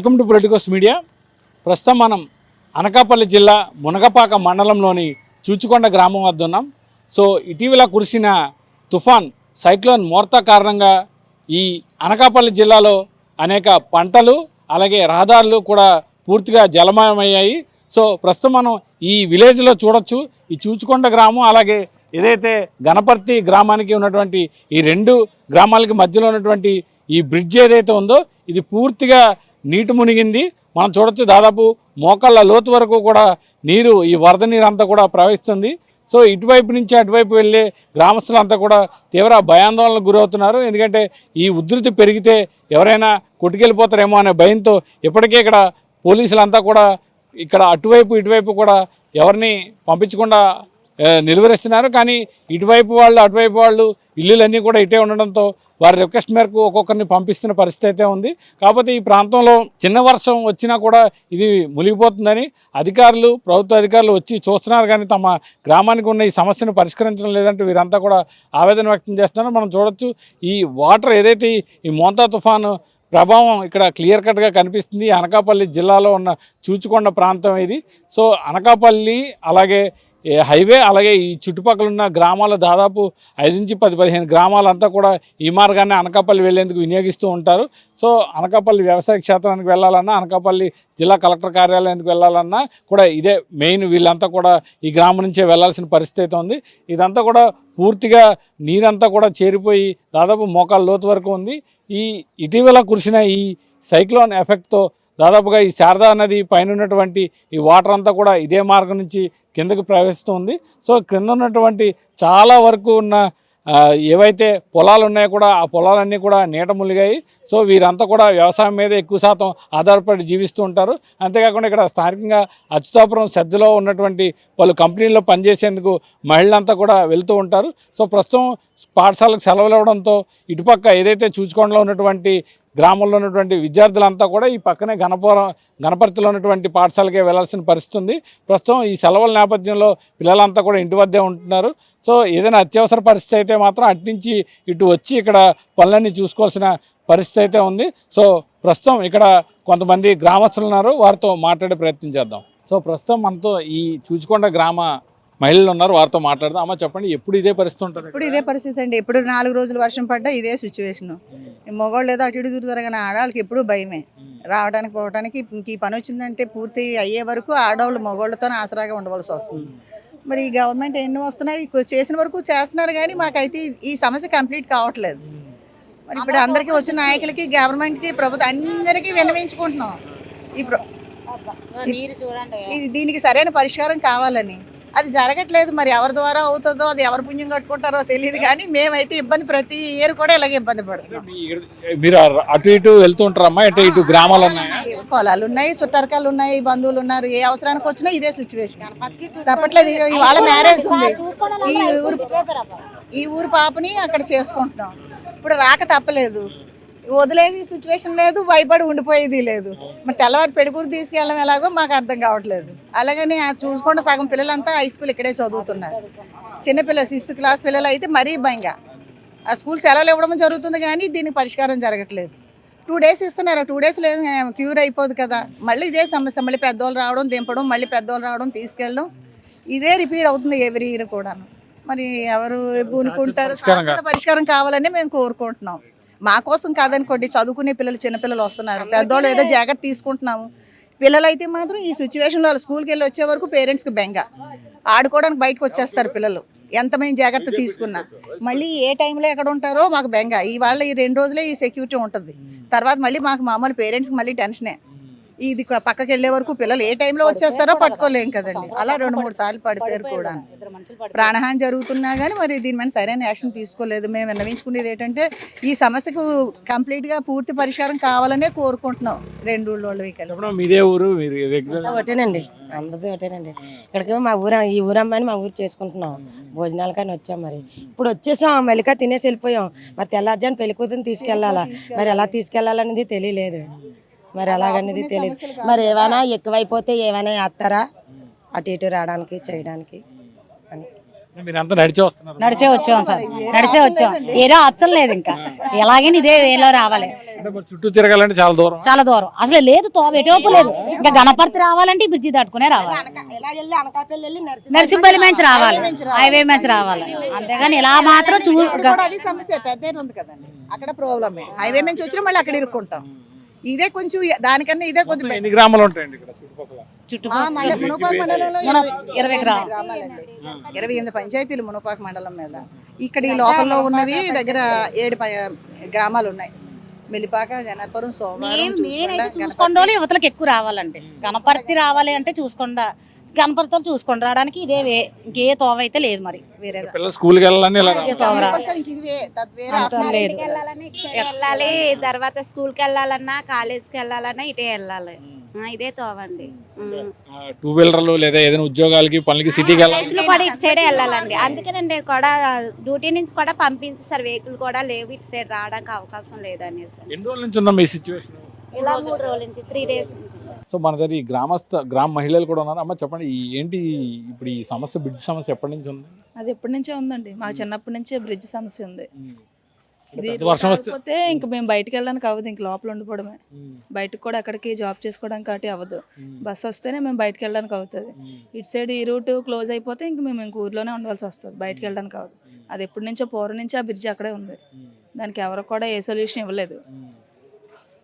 Welcome to Politicos media. ప్రస్తుతం మనం అనకాపల్లి జిల్లా మునగపాక మండలంలోని చూచుకొండ గ్రామం వద్ద ఉన్నాం. సో ఇటీవల కురిసిన తుఫాన్ సైక్లోన్ మోర్తా కారణంగా ఈ అనకాపల్లి జిల్లాలో అనేక పంటలు అలాగే రహదారులు కూడా పూర్తిగా జలమయమయ్యాయి. సో ప్రస్తుతం మనం ఈ విలేజ్లో చూడొచ్చు. ఈ చూచుకొండ గ్రామం అలాగే ఏదైతే గణపర్తి గ్రామానికి ఉన్నటువంటి ఈ రెండు గ్రామాలకి మధ్యలో ఉన్నటువంటి ఈ బ్రిడ్జ్ ఏదైతే ఉందో ఇది పూర్తిగా నీటి మునిగింది. మనం చూడొచ్చు దాదాపు మోకాళ్ళ లోతు వరకు కూడా నీరు ఈ వరద నీరు అంతా కూడా ప్రవహిస్తుంది. సో ఇటువైపు నుంచి అటువైపు వెళ్ళే గ్రామస్తులంతా కూడా తీవ్ర భయాందోళనకు గురవుతున్నారు. ఎందుకంటే ఈ ఉధృతి పెరిగితే ఎవరైనా కొట్టుకెళ్ళిపోతారేమో అనే భయంతో ఇప్పటికే ఇక్కడ పోలీసులంతా కూడా ఇక్కడ అటువైపు ఇటువైపు కూడా ఎవరిని పంపించకుండా నిలువరిస్తున్నారు. కానీ ఇటువైపు వాళ్ళు అటువైపు వాళ్ళు ఇల్లులన్నీ కూడా ఇటే ఉండడంతో వారి రిక్వెస్ట్ మేరకు ఒక్కొక్కరిని పంపిస్తున్న పరిస్థితి అయితే ఉంది. కాకపోతే ఈ ప్రాంతంలో చిన్న వర్షం వచ్చినా కూడా ఇది మునిగిపోతుందని అధికారులు ప్రభుత్వ అధికారులు వచ్చి చూస్తున్నారు. కానీ తమ గ్రామానికి ఉన్న ఈ సమస్యను పరిష్కరించడం లేదంటే వీరంతా కూడా ఆవేదన వ్యక్తం చేస్తున్నారు. మనం చూడొచ్చు ఈ వాటర్ ఏదైతే ఈ- మోంతా తుఫాను ప్రభావం ఇక్కడ క్లియర్ కట్గా కనిపిస్తుంది. అనకాపల్లి జిల్లాలో ఉన్న చూచుకొండ ప్రాంతం ఇది. సో అనకాపల్లి అలాగే హైవే అలాగే ఈ చుట్టుపక్కల ఉన్న గ్రామాల దాదాపు ఐదు నుంచి పది పదిహేను గ్రామాలంతా కూడా ఈ మార్గాన్ని అనకాపల్లి వెళ్ళేందుకు వినియోగిస్తూ ఉంటారు. సో అనకాపల్లి వ్యవసాయ క్షేత్రానికి వెళ్ళాలన్నా అనకాపల్లి జిల్లా కలెక్టర్ కార్యాలయానికి వెళ్ళాలన్నా కూడా ఇదే మెయిన్ వీళ్ళంతా కూడా ఈ గ్రామం నుంచే వెళ్ళాల్సిన పరిస్థితి అయితే ఉంది. ఇదంతా కూడా పూర్తిగా నీరంతా కూడా చేరిపోయి దాదాపు మోకాళ్ళ లోతు వరకు ఉంది. ఈ ఇటీవల కురిసిన ఈ సైక్లోన్ ఎఫెక్ట్తో దాదాపుగా ఈ శారదా నది పైన ఉన్నటువంటి ఈ వాటర్ అంతా కూడా ఇదే మార్గం నుంచి కిందకు ప్రవేశిస్తుంది. సో కింద ఉన్నటువంటి చాలా వరకు ఉన్న ఏవైతే పొలాలు ఉన్నాయో కూడా ఆ పొలాలన్నీ కూడా నీట మునిగాయి సో వీరంతా కూడా వ్యవసాయం మీద ఎక్కువ శాతం ఆధారపడి జీవిస్తూ ఉంటారు. అంతేకాకుండా ఇక్కడ స్థానికంగా అచ్యుతాపురం సజ్జలో ఉన్నటువంటి పలు కంపెనీల్లో పనిచేసేందుకు మహిళలంతా కూడా వెళ్తూ ఉంటారు. సో ప్రస్తుతం పాఠశాలకు సెలవులు ఇవ్వడంతో ఇటుపక్క ఏదైతే చూచుకోండలో ఉన్నటువంటి గ్రామంలో ఉన్నటువంటి విద్యార్థులంతా కూడా ఈ పక్కనే గణపురం గణపర్తిలో ఉన్నటువంటి పాఠశాలకే వెళ్ళాల్సిన పరిస్థితి ఉంది. ప్రస్తుతం ఈ సెలవుల నేపథ్యంలో పిల్లలంతా కూడా ఇంటి వద్దే ఉంటున్నారు. సో ఏదైనా అత్యవసర పరిస్థితి అయితే మాత్రం అటు నుంచి ఇటు వచ్చి ఇక్కడ పనులన్నీ చూసుకోవాల్సిన పరిస్థితి అయితే ఉంది. సో ప్రస్తుతం ఇక్కడ కొంతమంది గ్రామస్తులు ఉన్నారు. వారితో మాట్లాడే ప్రయత్నం చేద్దాం. సో ప్రస్తుతం మనతో ఈ చూచుకొండ గ్రామ మహిళలు ఉన్నారు వారితో మాట్లాడదాం. అమ్మ చెప్పండి ఎప్పుడు ఇదే పరిస్థితి ఉంటుంది ఇప్పుడు ఇదే పరిస్థితి అండి. ఎప్పుడు నాలుగు రోజులు వర్షం పడ్డా ఇదే సిచ్యువేషన్ మగవాళ్ళు ఏదో అటు ఇటు తిరుగుతారు కానీ ఆడవాళ్ళకి ఎప్పుడు భయమే. రావడానికి పోవడానికి ఇంక ఈ పని వచ్చిందంటే పూర్తి అయ్యే వరకు ఆడవాళ్ళు మగవాళ్ళతో ఆసరాగా ఉండవలసి వస్తుంది. మరి ఈ గవర్నమెంట్ ఎన్ని వస్తున్నాయి చేసిన వరకు చేస్తున్నారు కానీ మాకైతే ఈ- సమస్య కంప్లీట్ కావట్లేదు. మరి ఇప్పుడు అందరికీ వచ్చిన నాయకులకి గవర్నమెంట్కి ప్రభుత్వం అందరికీ విన్నవించుకుంటున్నాం. ఈ ప్ర- నీరు చూడండి. ఇది దీనికి సరైన పరిష్కారం కావాలని. అది జరగట్లేదు మరి ఎవరి ద్వారా అవుతుందో అది ఎవరు పుణ్యం కట్టుకుంటారో తెలియదు కానీ మేమైతే ఇబ్బంది ప్రతి ఇయర్ కూడా ఇలాగే ఇబ్బంది పడుతున్నాం. మీరు అటు ఇటు వెళ్తూ ఉంటారమ్మా అంటే ఇటు గ్రామాలు ఉన్నాయా? పొలాలు ఉన్నాయి చుట్టరకాలు ఉన్నాయి బంధువులు ఉన్నారు ఏ అవసరానికి వచ్చినా ఇదే సిచ్యువేషన్ తప్పట్లేదు ఇవాళ మ్యారేజ్ ఉంది. ఈ ఊరు ఈ ఊరు పాపని అక్కడ చేసుకుంటున్నాం. ఇప్పుడు రాక తప్పలేదు. వదిలేది సిచ్యువేషన్ లేదు భయపడి ఉండిపోయేది లేదు. మరి తెల్లవారి పెడుకూరు తీసుకెళ్ళడం ఎలాగో మాకు అర్థం కావట్లేదు. అలాగని ఆ చూసుకుంటే సగం పిల్లలంతా హై స్కూల్ ఇక్కడే చదువుతున్నారు. చిన్నపిల్లలు సిక్స్త్ క్లాస్ పిల్లలు అయితే మరీ భయంగా. ఆ స్కూల్ సెలవులు ఇవ్వడం జరుగుతుంది కానీ దీనికి పరిష్కారం జరగట్లేదు. టూ డేస్ ఇస్తున్నారు. టూ డేస్ లేదు క్యూర్ అయిపోదు కదా. మళ్ళీ ఇదే సమస్య మళ్ళీ పెద్దోళ్ళు రావడం దింపడం మళ్ళీ పెద్దోళ్ళు రావడం తీసుకెళ్ళడం. ఇదే రిపీట్ అవుతుంది ఎవ్రీ ఇయర్ కూడా మరి ఎవరు పూనుకుంటారు పరిష్కారం కావాలని మేము కోరుకుంటున్నాం. మా కోసం కాదనుకోండి చదువుకునే పిల్లలు చిన్నపిల్లలు వస్తున్నారు. పెద్దోళ్ళు ఏదో జాగ్రత్త తీసుకుంటున్నాము. పిల్లలు అయితే మాత్రం ఈ సిచ్యువేషన్లో వాళ్ళు స్కూల్కి వెళ్ళి వచ్చే వరకు పేరెంట్స్కి బెంగ. ఆడుకోవడానికి బయటకు వచ్చేస్తారు పిల్లలు. ఎంత మేము జాగ్రత్త తీసుకున్నా. మళ్ళీ ఏ టైంలో ఎక్కడ ఉంటారో మాకు బెంగ. ఇవాళ ఈ రెండు రోజులే ఈ సెక్యూరిటీ ఉంటుంది. తర్వాత మళ్ళీ మాకు మామూలు పేరెంట్స్కి మళ్ళీ టెన్షనే ఇది క- పక్కకి వెళ్ళే వరకు పిల్లలు ఏ టైంలో వచ్చేస్తారో పట్టుకోలేం కదండి. అలా రెండు మూడు సార్లు పడిపోయారు కూడా. ప్రాణహాని జరుగుతున్నా కానీ మరి దీని మీద సరైన యాక్షన్ తీసుకోలేదు. మేము విన్నవించుకునేది ఏంటంటే ఈ సమస్యకు కంప్లీట్గా పూర్తి పరిష్కారం కావాలనే కోరుకుంటున్నాం రెండు మీదే ఊరు ఒకటేనండి. అందరిది ఒకటేనండి. ఇక్కడికి మా ఊరు ఈ ఊరమ్మని మా ఊరు చేసుకుంటున్నాం. భోజనాలు కానీ వచ్చాం మరి. ఇప్పుడు వచ్చేసాం మెలిక తినేసి వెళ్ళిపోయాం. మరి తెల్లార్జాని పెళ్ళి కూతురు తీసుకెళ్ళాలా? మరి ఎలా తీసుకెళ్ళాలనేది తెలియలేదు. మరి ఎలాగనేది తెలియదు మరి ఏమైనా ఎక్కువైపోతే ఏమైనా వేస్తారా అటు ఇటు రావడానికి చేయడానికి అని. మీరు అంతా నడిచే వస్తున్నారు. నడిచే వచ్చాం సార్. నడిచే వచ్చాం. ఏదో ఆప్షన్ లేదు ఇంకా. ఎలాగైనా ఇదే వేలో రావాలి. అంటే మరి చుట్టూ తిరగాలంటే చాలా దూరం. చాలా దూరం. అసలు లేదు తోవ ఎటువైపు లేదు. ఇంకా గణపతి రావాలంటే ఈ బ్రిడ్జి దాటుకునే రావాలి. నర్సింపల్లి మంచి రావాలి. హైవే మంచి రావాలి. అంతేగాని ఇలా మాత్రం చూ అది సమస్య. పెద్ద ఉంది కదండి. అక్కడ ప్రాబ్లమే హైవే నుంచి వచ్చినా మళ్ళీ అక్కడ ఇరుక్కుంటాం. ఇదే కొంచెం దానికన్నా ఇదే కొంచెం ఎన్ని గ్రామాలు ఉంటాయండి ఇక్కడ చుట్టుపక్కల? మునపాక మండలంలో ఇరవై- ఇరవై గ్రామాలు. గ్రామాలండి ఇరవై ఎనిమిది పంచాయతీలు మునపాక మండలం మీద. ఇక్కడ ఈ లోకల్లో ఉన్నవి దగ్గర ఏడు ప- గ్రామాలు ఉన్నాయి. మెలిపాక జనాపురం సోమవారం చూసుకొండ, యువతలకు ఎక్కువ రావాలంటే గణపతి రావాలి అంటే చూసుకోండా. గణపతితో చూసుకొని రావడానికి ఇదే వే ఇంకే తోవ అయితే లేదు మరి వేరేగా పిల్లలు స్కూల్కి వెళ్ళాలని ఇలా రావాలి. ఏ తోవ రా- వేరే అంత లేదు. వెళ్ళాలని ఇటే వెళ్ళాలి తర్వాత స్కూల్కి వెళ్ళాలన్నా కాలేజ్కి వెళ్ళాలన్నా ఇటే వెళ్ళాలి. ఆ, ఇదే తోవండి టూ వీలర్లు లేదా ఏదైనా ఉద్యోగాలకి పనులకి సిటీకి వెళ్ళాలి. కూడా ఇటు సైడే వెళ్ళాలండి. అందుకేనండి కూడా డ్యూటీ నుంచి కూడా పంపించేసారు. వెహికల్ కూడా లేవు ఇటు సైడ్ రావడానికి అవకాశం లేదనేసి. ఎన్ని రోజుల నుంచి ఉందా మీ సిచ్యువేషన్ ఇలా మూడు రోజుల నుంచి త్రీ డేస్ నుంచి. సో మన దగ్గర ఈ గ్రామస్థ గ్రామ మహిళలు కూడా ఉన్నారు. అమ్మ చెప్పండి ఏంటి ఇప్పుడు ఈ సమస్య బ్రిడ్జ్ సమస్య ఎప్పటి నుంచి ఉంది? అది ఎప్పటి నుంచే ఉందండి. మాకు చిన్నప్పటి నుంచే బ్రిడ్జ్ సమస్య ఉంది. వర్షం వస్తే ఇంక మేము. బయటికి వెళ్ళడానికి అవ్వదు ఇంక లోపల ఉండిపోవడమే. బయటకు కూడా ఎక్కడికి జాబ్ చేసుకోవడానికి కాబట్టి అవ్వదు. బస్సు వస్తేనే మేము బయటికి వెళ్ళడానికి అవుతుంది. ఇటు సైడ్ ఈ రూట్ క్లోజ్ అయిపోతే ఇంక మేము ఇంక ఊర్లోనే ఉండవలసి వస్తుంది. బయటికి వెళ్ళడానికి అవ్వదు. అది ఎప్పటి నుంచో పూర్వం నుంచి ఆ బ్రిడ్జ్ అక్కడే ఉంది. దానికి ఎవరు కూడా ఏ సొల్యూషన్ ఇవ్వలేదు.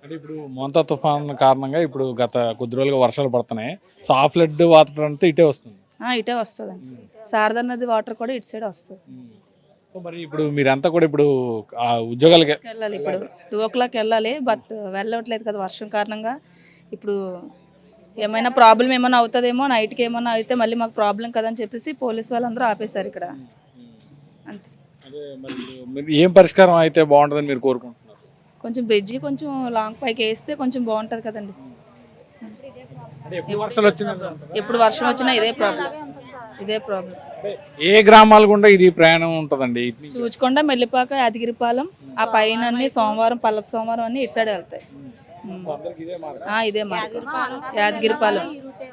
అంటే ఇప్పుడు మోంతా తుఫాన్ కారణంగా ఇప్పుడు గత కొద్ది రోజులుగా వర్షాలు పడుతున్నాయి. సో ఆ ఫ్లడ్ వాటర్ అంతా ఇటే వస్తుంది. ఆ, ఇటే వస్తుందండి. శారదా నది వాటర్ కూడా ఇటు సైడ్ వస్తుంది. సో మరి ఇప్పుడు మీరంతా కూడా ఇప్పుడు ఆ ఉద్యోగాలకి వెళ్ళాలి ఇప్పుడు. టూ ఓ క్లాక్ వెళ్ళాలి బట్ వెళ్ళట్లేదు కదా వర్షం కారణంగా. ఇప్పుడు ఏమైనా ప్రాబ్లం ఏమైనా అవుతుందేమో నైట్కి ఏమైనా అయితే మళ్ళీ మాకు ప్రాబ్లం కదని చెప్పేసి పోలీస్ వాళ్ళందరూ ఆపేశారు ఇక్కడ. అంతే. అదే మరి మీరు ఏం పరిష్కారం అయితే బాగుంటుందని మీరు కోరుకుంటున్నారు? కొంచెం బ్రిడ్జి కొంచెం లాంగ్ పైకి వేస్తే కొంచెం బాగుంటుంది కదండి. ఎప్పుడు వర్షం వచ్చినా ఇదే ప్రాబ్లం ఇదే ప్రాబ్లం ఏ గ్రామాలు గుండా ఇది ప్రయాణం ఉంటుందండి చూచకుండా మెల్లిపాక యాదగిరిపాలెం ఆ పైన అన్ని సోమవారం పల్లపు సోమవారం అన్ని ఇటు సైడ్ వెళ్తాయి. ఇదే మార్గం. ఆ, ఇదే మార్గం. యాదగిరిపాలెం.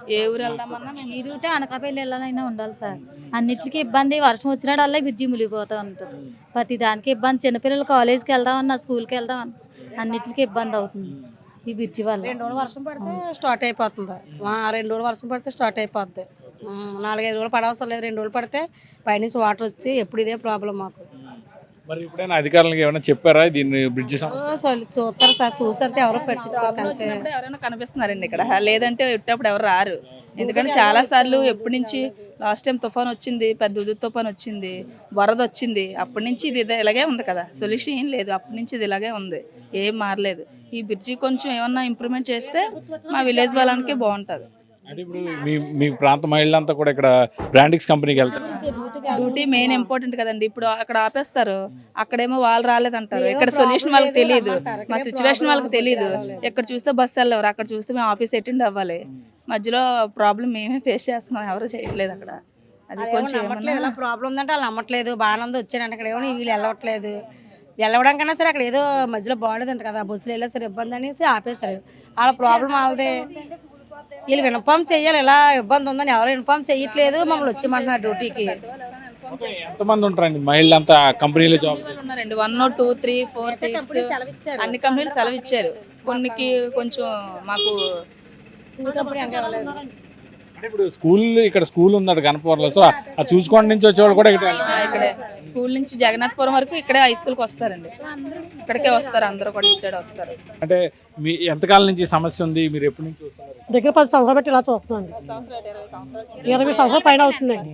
ఏ ఊరు వెళ్దామన్నా ఈ రూటే అనకాపల్లి వెళ్ళాలైనా ఉండాలి సార్. అన్నిటికీ ఇబ్బంది. వర్షం వచ్చినాడల్లా బ్రిడ్జి మునిగిపోతూ ఉంటుంది. ప్రతి దానికి ఇబ్బంది. చిన్నపిల్లలు కాలేజీకి వెళ్దామన్నా స్కూల్కి వెళ్దామన్నా. అన్నిటికీ ఇబ్బంది అవుతుంది. ఈ బ్రిడ్జి వల్ల. రెండు రోజులు వర్షం పడితే స్టార్ట్ అయిపోతుంది. ఆ, రెండు రోజులు వర్షం పడితే స్టార్ట్ అయిపోద్ది. నాలుగైదు రోజులు పడవసరం లేదు. రెండు రోజులు పడితే పైనుంచి వాటర్ వచ్చి ఎప్పుడు ఇదే ప్రాబ్లం మాకు. మరి ఇప్పుడైనా అధికారులకు ఏమైనా చెప్పారా? దీన్ని బ్రిడ్జ్ చూస్తారు సార్ చూసంతే ఎవరు వచ్చినప్పుడు ఎవరైనా కనిపిస్తున్నారండి ఇక్కడ. లేదంటే ఎట్టప్పుడు ఎవరు రారు. ఎందుకంటే చాలా సార్లు ఎప్పటి నుంచి లాస్ట్ టైం తుఫాన్ వచ్చింది పెద్ద ఉదు తుఫాన్ వచ్చింది వరద వచ్చింది అప్పటి నుంచి ఇది ఇదే ఇలాగే ఉంది కదా. సొల్యూషన్ ఏం లేదు. అప్పటి నుంచి ఇది ఇలాగే ఉంది. ఏం మారలేదు. ఈ బ్రిడ్జి కొంచెం ఏమన్నా ఇంప్రూవ్మెంట్ చేస్తే మా విలేజ్ వాళ్ళకి బాగుంటుంది. అంటే ఇప్పుడు మీ మీ ప్రాంత మహిళలంతా కూడా ఇక్కడ బ్రాండిక్స్ కంపెనీకి వెళ్తారు. డ్యూటీ మెయిన్ ఇంపార్టెంట్ కదండి. ఇప్పుడు అక్కడ ఆపేస్తారు. అక్కడేమో వాళ్ళు రాలేదంటారు. ఇక్కడ సొల్యూషన్ వాళ్ళకి తెలియదు మా సిచ్యువేషన్ వాళ్ళకి తెలియదు ఇక్కడ చూస్తే బస్సు వెళ్ళవరు. అక్కడ చూస్తే మేము ఆఫీస్ అటెండ్ అవ్వాలి. మధ్యలో ప్రాబ్లం మేమే ఫేస్ చేస్తున్నాం. ఎవరు చేయట్లేదు అక్కడ. అది కొంచెం ఏమన్నా ప్రాబ్లం ఉందంటే వాళ్ళు నమ్మట్లేదు. బాగానే వచ్చాడంటే అక్కడ ఏమో వీళ్ళు వెళ్ళవట్లేదు వెళ్ళవడం కన్నా సరే అక్కడ ఏదో మధ్యలో బాగోలేదంట కదా. బస్సులు వెళ్ళా సరే ఇబ్బంది అనేసి ఆపేశారు. వాళ్ళ ప్రాబ్లం వాళ్ళదే. వీళ్ళు ఇన్ఫామ్ చెయ్యాలి ఇలా ఇబ్బంది ఉందని ఎవరు ఇన్ఫామ్ చెయ్యట్లేదు మమ్మల్ని వచ్చేయమంటున్నారు డ్యూటీకి. ఎంతమంది ఉంటారండి? మహిళలంతా కంపెనీలో జాబ్ ఉన్నారండి? One two three four six అన్ని కంపెనీలు సెలవు ఇచ్చారు కొన్నికి కొంచెం మాకు కంపెనీ అంటే ఇప్పుడు స్కూల్ ఇక్కడ స్కూల్ ఉందట గణపవరంలో సో ఆ చూసుకోండి నుంచి వచ్చేవాళ్ళు కూడా ఇక్కడ. ఇక్కడే. స్కూల్ నుంచి జగన్నాథపురం వరకు ఇక్కడే హై స్కూల్కి వస్తారండి. ఇక్కడికే వస్తారు అందరూ కూడా ఇటు సైడ్ వస్తారు. అంటే మీ ఎంతకాలం నుంచి ఈ సమస్య ఉంది? మీరు ఎప్పటి నుంచి చూస్తున్నారు? దగ్గర పది సంవత్సరాలు బట్టి ఇలా చూస్తున్నాండి ఇరవై సంవత్సరాల పైన అవుతుందండి.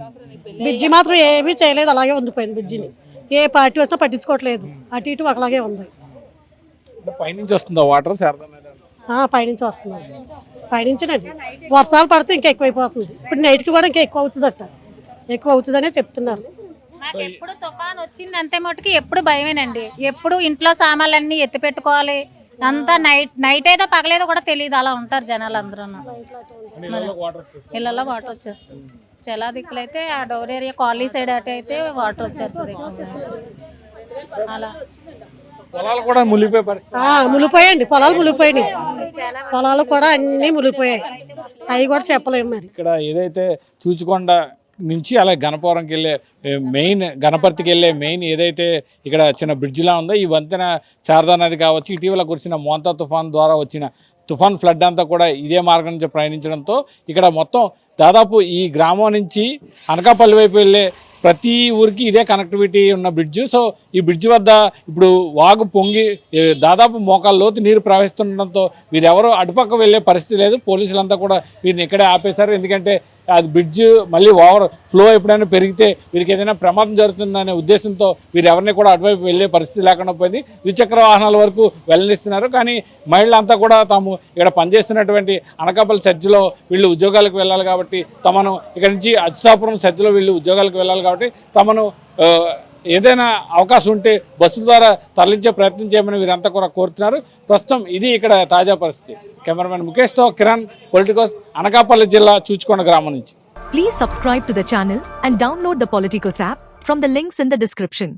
బ్రిడ్జి మాత్రం ఏమీ చేయలేదు అలాగే ఉండిపోయింది బ్రిడ్జిని. ఏ పార్టీ వచ్చినా పట్టించుకోవట్లేదు. అటు ఇటు ఒకలాగే ఉంది. పైనుంచి వస్తుందా? వాటర్ శారదా పైనుంచి వస్తుందండి పైనుంచినండి వర్షాలు పడితే ఇంకా ఎక్కువైపోతుంది. ఇప్పుడు నైట్కి కూడా ఇంకా ఎక్కువ అవుతుందట. ఎక్కువ అవుతుందనే చెప్తున్నారు. మాకు ఎప్పుడు తుఫాన్ వచ్చింది అంతే మటుకు ఎప్పుడు భయమేనండి. ఎప్పుడు ఇంట్లో సామాన్లన్నీ ఎత్తి పెట్టుకోవాలి. అంతా నైట్ నైట్ ఏదో పగలేదో కూడా తెలియదు. అలా ఉంటారు జనాలు అందరూ ఇళ్ళల్లో వాటర్ వచ్చేస్తుంది. చాలా దిక్కులు అయితే ఆ డోర్ ఏరియా కాలనీ సైడ్ అటు అయితే వాటర్ వచ్చేస్తుంది. అలా. పొలాలు కూడా మునిగిపోయే పరిస్థితి. ఆ, మునిగిపోయాయండి. పొలాలు మునిగిపోయినాయి. పొలాలు కూడా అన్నీ మునిగిపోయాయి. అవి కూడా చెప్పలేము మరి. ఇక్కడ ఏదైతే చూచుకొండ నుంచి అలాగే గణపవరంకి వెళ్ళే మెయిన్ గణపతికి వెళ్ళే మెయిన్ ఏదైతే ఇక్కడ చిన్న బ్రిడ్జిలా ఉందో ఈ వంతెన శారదా నది కావచ్చు ఇటీవల కురిసిన మోంతా తుఫాన్ ద్వారా వచ్చిన తుఫాన్ ఫ్లడ్ అంతా కూడా ఇదే మార్గం నుంచి ప్రయాణించడంతో ఇక్కడ మొత్తం దాదాపు ఈ గ్రామం నుంచి అనకాపల్లి వైపు వెళ్ళే ప్రతి ఊరికి ఇదే కనెక్టివిటీ ఉన్న బ్రిడ్జ్ సో ఈ బ్రిడ్జ్ వద్ద ఇప్పుడు వాగు పొంగి దాదాపు మోకాల లోతు నీరు ప్రవహిస్తుండడంతో వీరెవరూ అటుపక్క వెళ్ళే పరిస్థితి లేదు. పోలీసులంతా కూడా వీరిని ఇక్కడే ఆపేశారు. ఎందుకంటే అది బ్రిడ్జ్ మళ్ళీ ఓవర్ ఫ్లో ఎప్పుడైనా పెరిగితే వీరికి ఏదైనా ప్రమాదం జరుగుతుందనే ఉద్దేశంతో వీరు ఎవరిని కూడా అటువైపు వెళ్ళే పరిస్థితి లేకుండా పోయింది. ద్విచక్ర వాహనాల వరకు వెళ్ళనిస్తున్నారు. కానీ మహిళలంతా కూడా తాము ఇక్కడ పనిచేస్తున్నటువంటి అనకాపల్లి సజ్జలో వీళ్ళు ఉద్యోగాలకు వెళ్ళాలి కాబట్టి తమను ఇక్కడ నుంచి అచ్యుతాపురం సజ్జలో వీళ్ళు ఉద్యోగాలకు వెళ్ళాలి కాబట్టి తమను ఏదైనా అవకాశం ఉంటే బస్సుల ద్వారా తరలించే ప్రయత్నం చేయమని వీరంతా కూడా కోరుతున్నారు. ప్రస్తుతం ఇది ఇక్కడ తాజా పరిస్థితి. కెమెరామెన్ ముఖేష్తో కిరణ్ పొలిటికోస్ అనకాపల్లి జిల్లా చూచుకొండ గ్రామం నుంచి. Please subscribe to the channel and download the Politicos app from the links in the description